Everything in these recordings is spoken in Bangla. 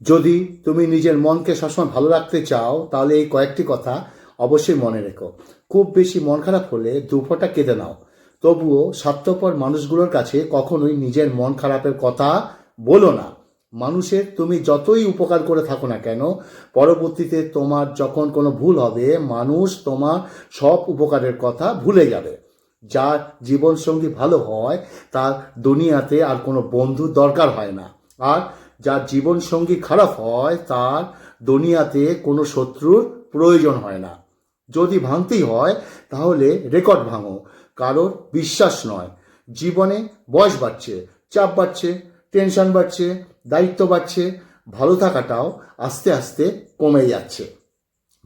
যদি তুমি নিজের মনকে সবসময় ভালো রাখতে চাও, তাহলে এই কয়েকটি কথা অবশ্যই মনে রেখো। খুব বেশি মন খারাপ হলে দুফোঁটা কেঁদে নাও। তবুও স্বার্থপর মানুষগুলোর কাছে কখনোই নিজের মন খারাপের কথা বলো না। মানুষের, তুমি যতই উপকার করে থাকো না কেন, পরবর্তীতে তোমার যখন কোনো ভুল হবে, মানুষ তোমার সব উপকারের কথা ভুলে যাবে। যার জীবনসঙ্গী ভালো হয়, তার দুনিয়াতে আর কোনো বন্ধুর দরকার হয় না। আর যার জীবনসঙ্গী খারাপ হয়, তার দুনিয়াতে কোনো শত্রুর প্রয়োজন হয় না। যদি ভাঙতেই হয়, তাহলে রেকর্ড ভাঙো, কারোর বিশ্বাস নয়। জীবনে বয়স বাড়ছে, চাপ বাড়ছে, টেনশন বাড়ছে, দায়িত্ব বাড়ছে, ভালো থাকাটাও আস্তে আস্তে কমে যাচ্ছে।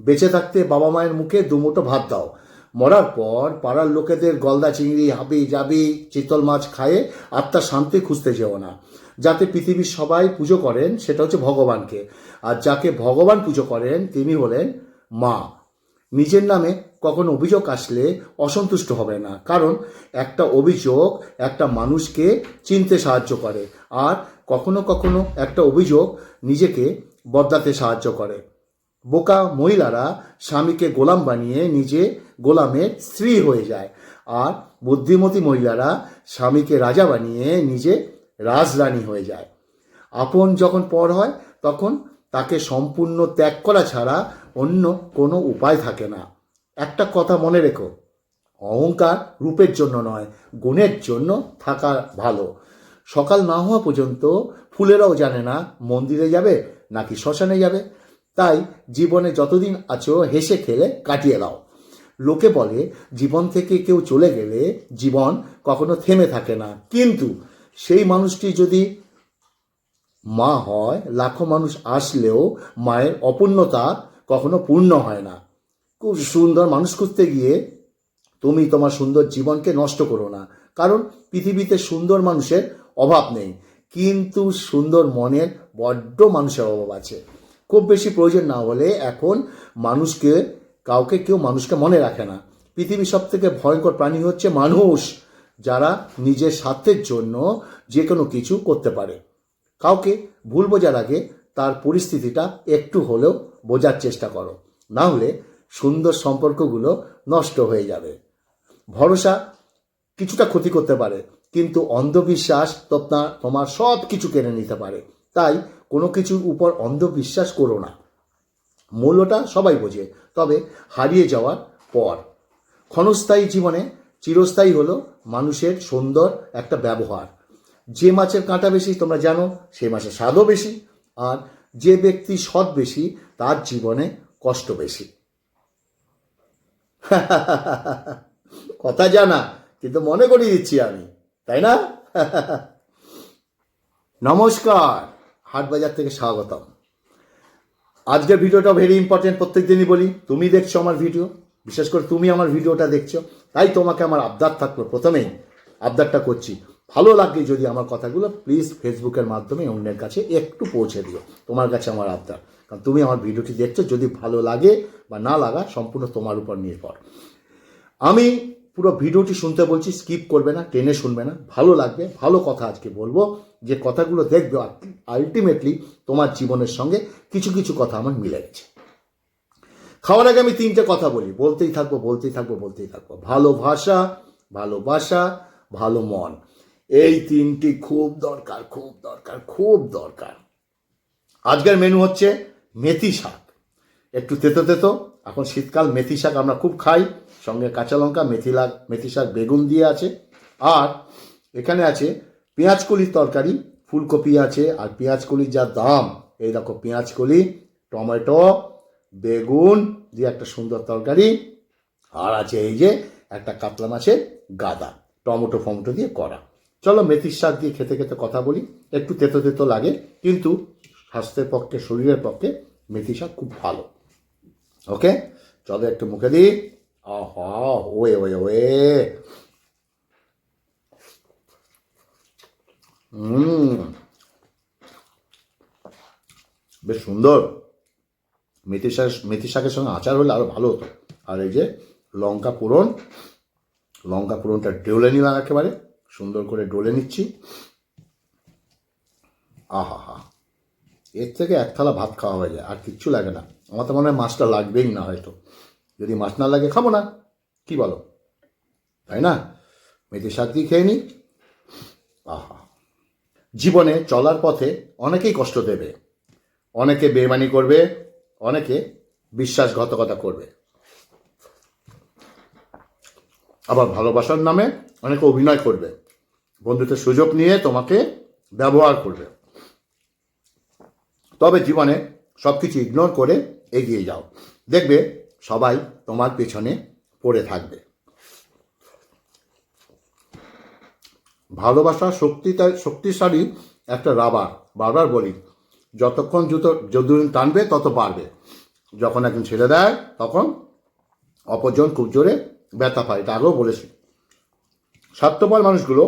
বেঁচে থাকতে বাবা মায়ের মুখে দুমুটো ভাত দাও। মরার পর পাড়ার লোকেদের গলদা চিংড়ি হাবি জাবি চিতল মাছ খায়ে আত্মার শান্তি খুঁজতে যেও না। যাতে পৃথিবীর সবাই পুজো করেন, সেটা হচ্ছে ভগবানকে। আর যাকে ভগবান পুজো করেন, তিনি হলেন মা। নিজের নামে কখনো অভিযোগ আসলে অসন্তুষ্ট হবে না। কারণ একটা অভিযোগ একটা মানুষকে চিনতে সাহায্য করে, আর কখনো কখনো একটা অভিযোগ নিজেকে বদলাতে সাহায্য করে। বোকা মহিলারা স্বামীকে গোলাম বানিয়ে নিজে গোলামের স্ত্রী হয়ে যায়, আর বুদ্ধিমতী মহিলারা স্বামীকে রাজা বানিয়ে নিজে রাজরানী হয়ে যায়। আপন যখন পর হয়, তখন তাকে সম্পূর্ণ ত্যাগ করা ছাড়া অন্য কোনো উপায় থাকে না। একটা কথা মনে রেখো, অহংকার রূপের জন্য নয়, গুণের জন্য থাকা ভালো। সকাল না হওয়া পর্যন্ত ফুলেরাও জানে না মন্দিরে যাবে নাকি শ্মশানে যাবে। তাই জীবনে যতদিন আছো, হেসে খেলে কাটিয়ে দাও। লোকে বলে, জীবন থেকে কেউ চলে গেলে জীবন কখনো থেমে থাকে না। কিন্তু সেই মানুষটি যদি মা হয়, লাখো মানুষ আসলেও মায়ের অপূর্ণতা কখনো পূর্ণ হয় না। খুব সুন্দর মানুষ খুঁজতে গিয়ে তুমি তোমার সুন্দর জীবনকে নষ্ট করো না। কারণ পৃথিবীতে সুন্দর মানুষের অভাব নেই, কিন্তু সুন্দর মনের বড্ড মানুষের অভাব আছে। খুব বেশি প্রয়োজন না হলে এখন মানুষকে, কাউকে কেউ মানুষকে মনে রাখে না। পৃথিবীর সব থেকে ভয়ঙ্কর প্রাণী হচ্ছে মানুষ। যারা নিজের স্বার্থের জন্য যে কোনো কিছু করতে পারে। কাউকে ভুল বোঝার আগে তার পরিস্থিতিটা একটু হলেও বোঝার চেষ্টা করো। না হলে সুন্দর সম্পর্কগুলো নষ্ট হয়ে যাবে। ভরসা কিছুটা ক্ষতি করতে পারে, কিন্তু অন্ধবিশ্বাস তোমার তোমার সব কিছু কেড়ে নিতে পারে। তাই কোনো কিছুর উপর অন্ধবিশ্বাস করো না। মূল্যটা সবাই বোঝে, তবে হারিয়ে যাওয়ার পর। ক্ষণস্থায়ী জীবনে চিরস্থায়ী হলো মানুষের সুন্দর একটা ব্যবহার। যে মাছের কাঁটা বেশি, তোমরা জানো, সে মাছের স্বাদও বেশি, আর যে ব্যক্তি সৎ বেশি, তার জীবনে কষ্ট বেশি। কথা জানা, কিন্তু মনে করিয়ে দিচ্ছি আমি, তাই না? নমস্কার, হাটবাজার থেকে স্বাগতম। আজকের ভিডিওটা ভেরি ইম্পর্টেন্ট প্রত্যেক দিনই বলি, তুমি দেখছ আমার ভিডিও বিশেষ করে তুমি আমার ভিডিওটা দেখছ। তাই তোমাকে আমার আবদার থাকল প্রথমেই আবদারটা করছি। ভালো লাগে যদি আমার কথাগুলো প্লিজ ফেসবুকের মাধ্যমে অন্যের কাছে একটু পৌঁছে দিও। তোমার কাছে আমার আবদার। কারণ তুমি আমার ভিডিওটি দেখছ, যদি ভালো লাগে বা না লাগা, সম্পূর্ণ তোমার উপর নির্ভর। আমি পুরো ভিডিওটি শুনতে বলছি স্কিপ করবে না, টেনে শুনবে না। ভালো লাগবে, ভালো কথা আজকে বলব। যে কথাগুলো দেখবে আলটিমেটলি তোমার জীবনের সঙ্গে কিছু কিছু কথা আমার মিলে গেছে। খাওয়ার আগে আমি তিনটে কথা বলি। বলতেই থাকব বলতেই থাকব বলতেই থাকব। ভালোবাসা ভালোবাসা ভালো মন। এই তিনটি খুব দরকার খুব দরকার খুব দরকার। আজকের মেনু হচ্ছে মেথি শাক। একটু তেতো তেতো। এখন শীতকাল, মেথি শাক আমরা খুব খাই। সঙ্গে কাঁচা লঙ্কা, মেথি লাগ, মেথি শাক, বেগুন দিয়ে আছে। আর এখানে আছে পেঁয়াজ কলির তরকারি, ফুলকপি আছে। আর পেঁয়াজ কলির যা দাম, এই দেখো পেঁয়াজ কলি, টমেটো বেগুন দিয়ে একটা সুন্দর তরকারি, আর আছে এই যে একটা কাতলা মাছের গাদা, টমেটো ফমেটো দিয়ে করা। চলো মেথির শাক দিয়ে খেতে খেতে কথা বলি, একটু তেতো তেতো লাগে, কিন্তু স্বাস্থ্যের পক্ষে, শরীরের পক্ষে মেথি শাক খুব ভালো। ওকে? চলো একটু মুখে দিই। আহা, ওয়ে ওয়ে ওয়ে। হুম। বেশ সুন্দর। মেথি শাক মেথি শাকের সঙ্গে আচার হলে আরও ভালো হতো। আর এই যে লঙ্কা পোড়ন লঙ্কা পোড়নটা ডলে নিলাম একেবারে, সুন্দর করে ডলে নিচ্ছি। আহা হা, এর থেকে এক থালা ভাত খাওয়া হয়ে যায়, আর কিচ্ছু লাগে না। আমার তো মনে হয় মাছটা লাগবেই না হয়তো। যদি মাছ না লাগে খাব না, কি বলো? তাই না? মেথি শাক দিয়ে খেয়ে নি। আহা, জীবনে চলার পথে অনেকেই কষ্ট দেবে। অনেকে বেমানি করবে অনেকে বিশ্বাসঘাতকতা করবে। আবার ভালোবাসার নামে অনেকে অভিনয় করবে। বন্ধুত্বের সুযোগ নিয়ে তোমাকে ব্যবহার করবে। তবে জীবনে সব কিছু ইগনোর করে এগিয়ে যাও। দেখবে সবাই তোমার পেছনে পড়ে থাকবে। ভালোবাসা শক্তি শক্তিশালী একটা রাবার বারবার বলি যতক্ষণ জুতো যদুদিন টানবে, তত বাড়বে। যখন একজন ছেড়ে দেয়, তখন অপরজন খুব জোরে ব্যথা পায়, এটা আগেও বলেছি। স্বার্থপর মানুষগুলো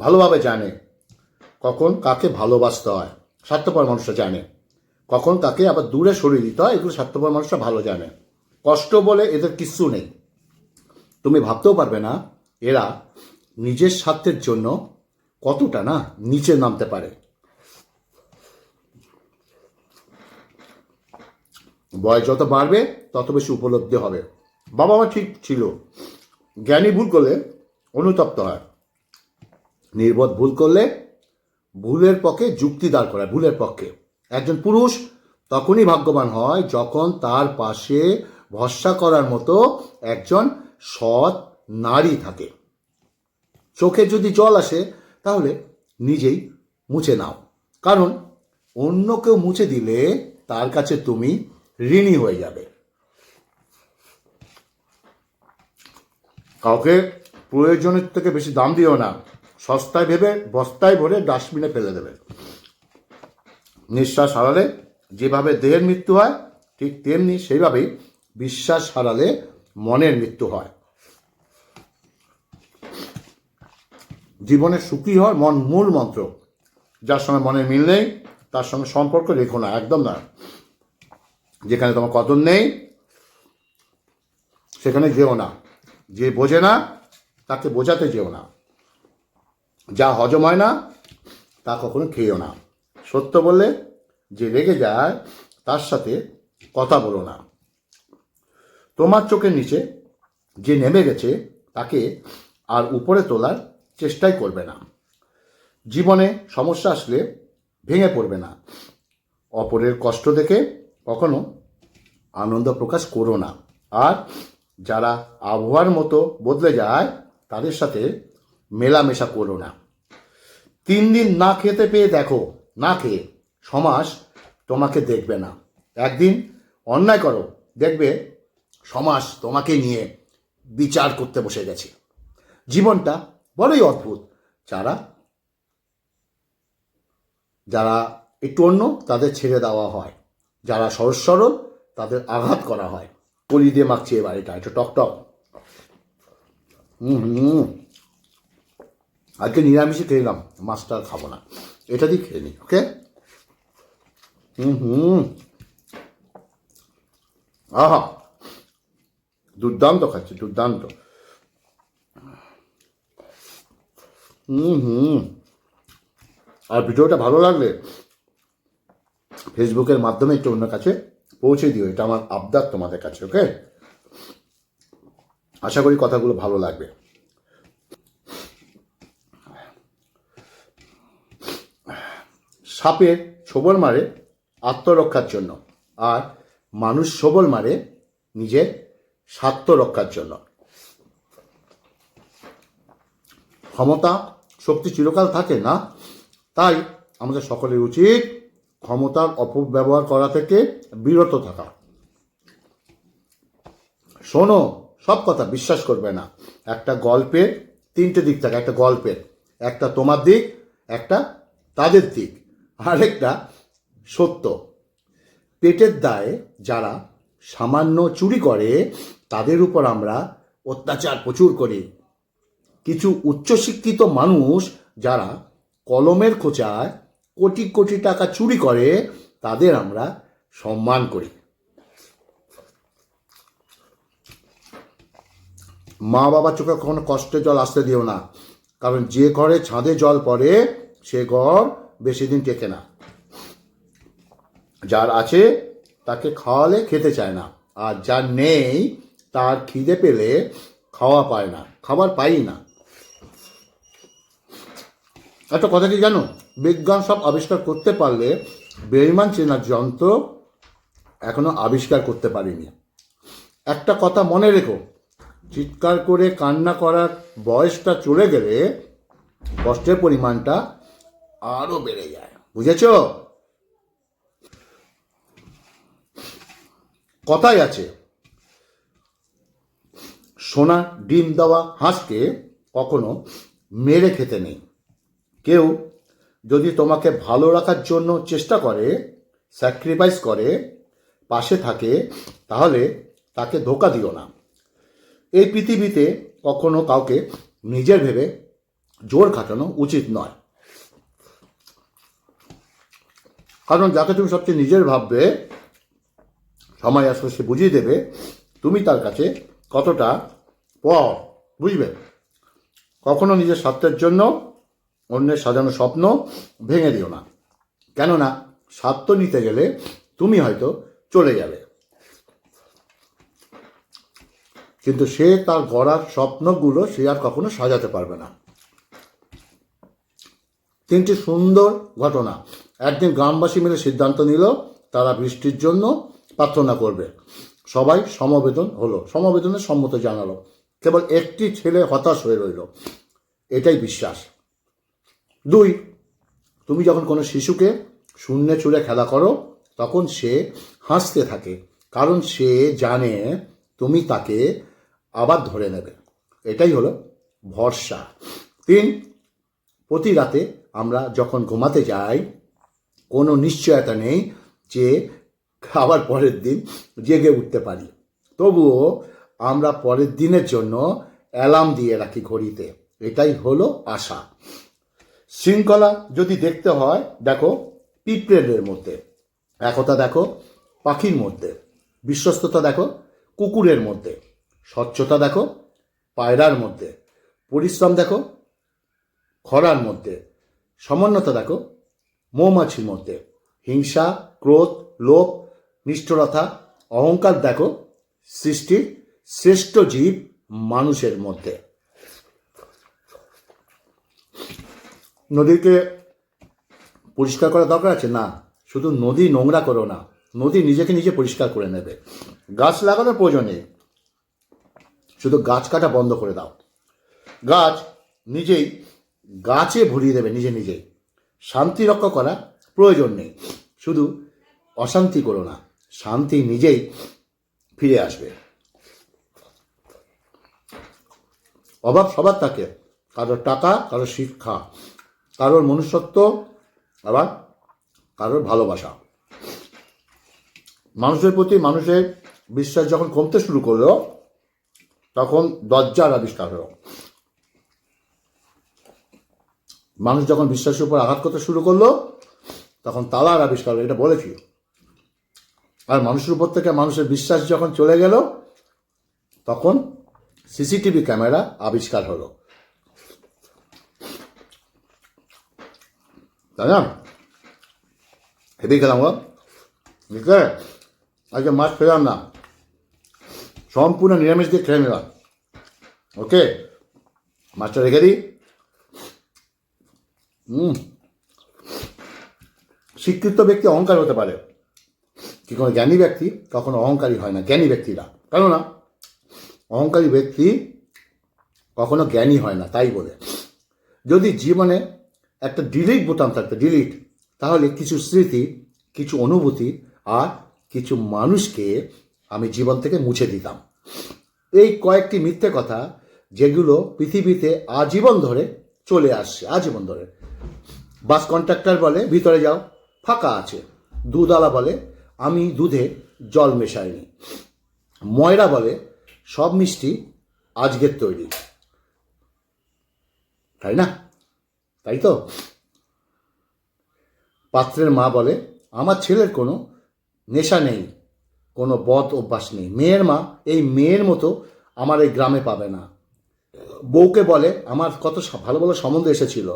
ভালোভাবে জানে কখন কাকে ভালোবাসতে হয়। স্বার্থপর মানুষরা জানে কখন তাকে আবার দূরে সরিয়ে দিতে হয়, এগুলো স্বার্থপর মানুষরা ভালো জানে। কষ্ট বলে এদের কিচ্ছু নেই। তুমি ভাবতেও পারবে না, এরা নিজের স্বার্থের জন্য কতটা না নিচে নামতে পারে। বয়স যত বাড়বে, তত বেশি উপলব্ধি হবে। বাবা মা ঠিক ছিল। জ্ঞানী ভুল করলে অনুতপ্ত হয়। নির্বোধ ভুল করলে ভুলের পক্ষে যুক্তি দাঁড় করায়, ভুলের পক্ষে। একজন পুরুষ তখনই ভাগ্যবান হয় যখন তার পাশে ভরসা করার মতো একজন সৎ নারী থাকে। চোখে যদি জল আসে, তাহলে নিজেই মুছে নাও। কারণ অন্য কেউ মুছে দিলে তার কাছে তুমি ঋণী হয়ে যাবে। কাউকে প্রয়োজনের থেকে বেশি দাম দিও না। সস্তায় ভেবে বস্তায় ভরে ডাস্টবিনে ফেলে দেবে। নিঃশ্বাস হারালে যেভাবে দেহের মৃত্যু হয়, ঠিক তেমনি সেইভাবেই বিশ্বাস হারালে মনের মৃত্যু হয়। জীবনে সুখী হওয়ার মন মূল মন্ত্র। যার সঙ্গে মনের মিল নেই, তার সঙ্গে সম্পর্ক রেখো না, একদম না যেখানে তোমার কদর নেই, সেখানে যেও না। যে বোঝে না, তাকে বোঝাতে যেও না। যা হজম হয় না, তা কখনো খেয়েও না। সত্য বললে, যে রেগে যায়, তার সাথে কথা বলো না। তোমার চোখের নিচে যে নেমে গেছে, তাকে আর উপরে তোলার চেষ্টাই করবে না। জীবনে সমস্যা আসলে ভেঙে পড়বে না। অপরের কষ্ট দেখে কখনো আনন্দ প্রকাশ করো না। আর যারা আবহাওয়ার মতো বদলে যায়, তাদের সাথে মেলামেশা করো না। তিন দিন না খেতে পেয়ে দেখো, না খেয়ে সমাজ তোমাকে দেখবে না। একদিন অন্যায় করো, দেখবে সমাজ তোমাকে নিয়ে বিচার করতে বসে গেছে। জীবনটা বড়ই অদ্ভুত। যারা যারা একটু অন্য, তাদের ছেড়ে দেওয়া হয়। যারা সহজ সরল, তাদের আঘাত করা হয়। কলি দিয়ে মাখছি এ বাড়িটা একটু টক টক। হুম। আজকে নিরামিষে খেলাম মাছটা খাব না। এটা দিয়ে খেয়ে নিই ওকে? হুম হুম। আহা! দুর্দান্ত খাচ্ছি, দুর্দান্ত। হুম হুম। আর ভিডিওটা ভালো লাগলে ফেসবুকের মাধ্যমে একটু অন্য কাছে পৌঁছে দিও, এটা আমার আবদার তোমাদের কাছে ওকে আশা করি কথাগুলো ভালো লাগবে। সাপের ছোবল মারে আত্মরক্ষার জন্য আর মানুষ সবল মারে নিজের স্বার্থ রক্ষার জন্য। ক্ষমতা, শক্তি চিরকাল থাকে না, তাই আমাদের সকলের উচিত ক্ষমতার অপব্যবহার করা থেকে বিরত থাকা। শোনো, সব কথা বিশ্বাস করবে না। একটা গল্পের তিনটে দিক থাকে, একটা গল্পের। একটা তোমার দিক, একটা তাদের দিক। আরেকটা সত্য। পেটের দায়ে যারা সামান্য চুরি করে, তাদের উপর আমরা অত্যাচার প্রচুর করি। কিছু উচ্চশিক্ষিত মানুষ যারা কলমের খোঁচায় কোটি কোটি টাকা চুরি করে, তাদের আমরা সম্মান করি। মা বাবা চোখে কখনো কষ্টে জল আসতে দিও না, কারণ যে ঘরে ছাদে জল পড়ে, সে ঘর বেশি দিন টেকে না। যার আছে, তাকে খাওয়ালে খেতে চায় না, আর যার নেই, তার খিদে পেলে খাওয়া পায় না, খাবার পাই না। একটা কথা কি জানো? বিজ্ঞান সব আবিষ্কার করতে পারলে বেইমান চেনার যন্ত্র এখনও আবিষ্কার করতে পারিনি। একটা কথা মনে রেখো, চিৎকার করে কান্না করার বয়সটা চলে গেলে কষ্টের পরিমাণটা আরও বেড়ে যায়। বুঝেছ? কথাই আছে, সোনা ডিম দেওয়া হাঁসকে কখনো মেরে খেতে নেই। কেউ যদি তোমাকে ভালো রাখার জন্য চেষ্টা করে স্যাক্রিফাইস করে, পাশে থাকে, তাহলে তাকে ধোকা দিও না। এই পৃথিবীতে কখনো কাউকে নিজের ভেবে জোর খাটানো উচিত নয়। কারণ যাকে তুমি সবচেয়ে নিজের ভাববে, সময় আসলে সে বুঝিয়ে দেবে, তুমি তার কাছে কতটা পর, বুঝবে? কখনো নিজের স্বার্থের জন্য অন্যের সাজানো স্বপ্ন ভেঙে দিও না। কেননা স্বার্থ নিতে গেলে তুমি হয়তো চলে যাবে। কিন্তু সে তার গড়ার স্বপ্নগুলো সে আর কখনো সাজাতে পারবে না। তিনটি সুন্দর ঘটনা। একদিন গ্রামবাসী মিলে সিদ্ধান্ত নিল, তারা বৃষ্টির জন্য প্রার্থনা করবে। সবাই সমবেদন হলো। সমবেদনে সম্মত জানালো, কেবল একটি ছেলে হতাশ হয়ে রইল। এটাই বিশ্বাস। দুই, তুমি যখন কোনো শিশুকে শূন্যে চুলে খেলা করো, তখন সে হাসতে থাকে, কারণ সে জানে তুমি তাকে আবার ধরে নেবে। এটাই হলো ভরসা। তিন, প্রতি রাতে আমরা যখন ঘুমাতে যাই, কোনো নিশ্চয়তা নেই যে খাবার পরের দিন জেগে উঠতে পারি। তবুও আমরা পরের দিনের জন্য অ্যালার্ম দিয়ে রাখি ঘড়িতে। এটাই হলো আশা। শৃঙ্খলা যদি দেখতে হয়, দেখো, পিঁপড়েদের মধ্যে। একতা দেখো, পাখির মধ্যে। বিশ্বস্ততা দেখো, কুকুরের মধ্যে। স্বচ্ছতা দেখো, পায়রার মধ্যে। পরিশ্রম দেখো, খরার মধ্যে। সমন্বতা দেখো, মৌমাছির মধ্যে। হিংসা, ক্রোধ, লোভ, নিষ্ঠুরতা, অহংকার দেখো, সৃষ্টির শ্রেষ্ঠ জীব মানুষের মধ্যে। নদীকে পরিষ্কার করা দরকার আছে? না। শুধু নদী নোংরা করো না। নদী নিজেকে নিজে পরিষ্কার করে নেবে। গাছ লাগানোর প্রয়োজন নেই। শুধু গাছ কাটা বন্ধ করে দাও। গাছ নিজেই গাছে ভরিয়ে দেবে, নিজে নিজেই শান্তি রক্ষা করা প্রয়োজন নেই। শুধু অশান্তি করো না। শান্তি নিজেই ফিরে আসবে। অভাব সবার থাকে। কারোর টাকা কারোর শিক্ষা। কারোর মনুষ্যত্ব, আবার কারোর ভালোবাসা। মানুষের প্রতি মানুষের বিশ্বাস যখন কমতে শুরু করল, তখন দরজার আবিষ্কার হলো। মানুষ যখন বিশ্বাসের উপর আঘাত করতে শুরু করল, তখন তালার আবিষ্কার হলো, এটা বলেছি আর মানুষের উপর থেকে মানুষের বিশ্বাস যখন চলে গেল, তখন সিসিটিভি ক্যামেরা আবিষ্কার হলো। তাই না হেবি খেলাম গো বুঝলে আজকে মাছ পেলাম না সম্পূর্ণ নিরামিষ দিয়ে খেয়ে নিলাম ওকে মাছটা রেখে দিই হুম শিক্ষিত ব্যক্তি অহংকার হতে পারে কি কোনো জ্ঞানী ব্যক্তি কখনো অহংকারী হয় না জ্ঞানী ব্যক্তিরা কেননা অহংকারী ব্যক্তি কখনো জ্ঞানী হয় না তাই বলে যদি জীবনে একটা ডিলিট বোতাম থাকতো ডিলিট তাহলে কিছু স্মৃতি, কিছু অনুভূতি আর কিছু মানুষকে আমি জীবন থেকে মুছে দিতাম। এই কয়েকটি মিথ্যে কথা যেগুলো পৃথিবীতে আজীবন ধরে চলে আসছে, আজীবন ধরে। বাস কন্ট্রাক্টর বলে, ভিতরে যাও, ফাঁকা আছে। দুধওয়ালা বলে, আমি দুধে জল মেশাইনি। ময়রা বলে, সব মিষ্টি আজকের তৈরি। তাই না? তাই তো পাত্রের মা বলে, আমার ছেলের কোনো নেশা নেই, কোনো বদ অভ্যাস নেই। মেয়ের মা এই মেয়ের মতো আমার এই গ্রামে পাবে না। বউকে বলে, আমার কত ভালো ভালো সম্বন্ধ এসেছিল।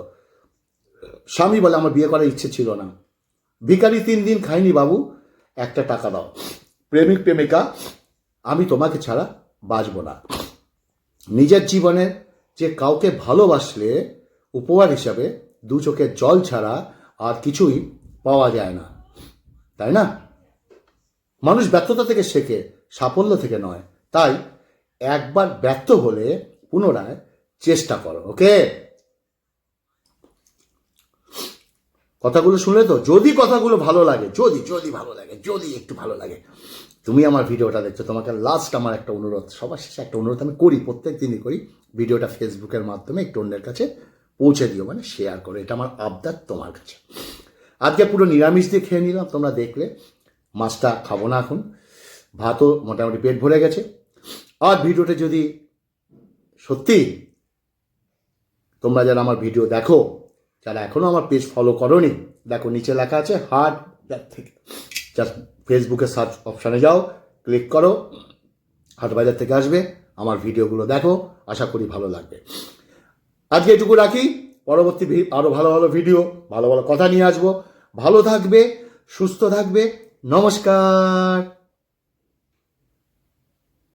স্বামী বলে, আমার বিয়ে করার ইচ্ছে ছিল না। ভিখারি তিন দিন খায়নি বাবু, একটা টাকা দাও। প্রেমিক প্রেমিকা, আমি তোমাকে ছাড়া বাঁচব না। নিজের জীবনে যে কাউকে ভালোবাসলে উপহার হিসাবে দু চোখের জল ছাড়া আর কিছুই পাওয়া যায় না। তাই না? মানুষ ব্যর্থতা থেকে শেখে, সাফল্য থেকে নয়। তাই একবার ব্যর্থ হলে পুনরায় চেষ্টা করো, ওকে? কথাগুলো শুনলে তো যদি কথাগুলো ভালো লাগে, যদি যদি ভালো লাগে, যদি একটু ভালো লাগে। তুমি আমার ভিডিওটা দেখছ, তোমাকে লাস্ট আমার একটা অনুরোধ, সবার শেষে একটা অনুরোধ আমি করি, প্রত্যেক দিনই করি, ভিডিওটা ফেসবুকের মাধ্যমে একটু অন্যের কাছে পৌঁছে দিও মানে শেয়ার করো। এটা আমার আবদার তোমার কাছে। আজকে পুরো নিরামিষ দিয়ে খেয়ে নিলাম, তোমরা দেখলে। মাছটা খাব না এখন। ভাতও মোটামুটি পেট ভরে গেছে। আর ভিডিওটা যদি সত্যি তোমরা যারা আমার ভিডিও দেখো, যারা এখনও আমার পেজ ফলো করোনি, দেখো নিচে লেখা আছে হার্ট থেকে। জাস্ট ফেসবুকে সার্চ অপশানে যাও ক্লিক করো। হাটবাজার থেকে আসবে। আমার ভিডিওগুলো দেখো, আশা করি ভালো লাগবে। আজকে এটুকু রাখি। পরবর্তী আরও আরও ভালো ভালো ভিডিও ভালো ভালো কথা নিয়ে আসব। ভালো থাকবে, সুস্থ থাকবে। নমস্কার।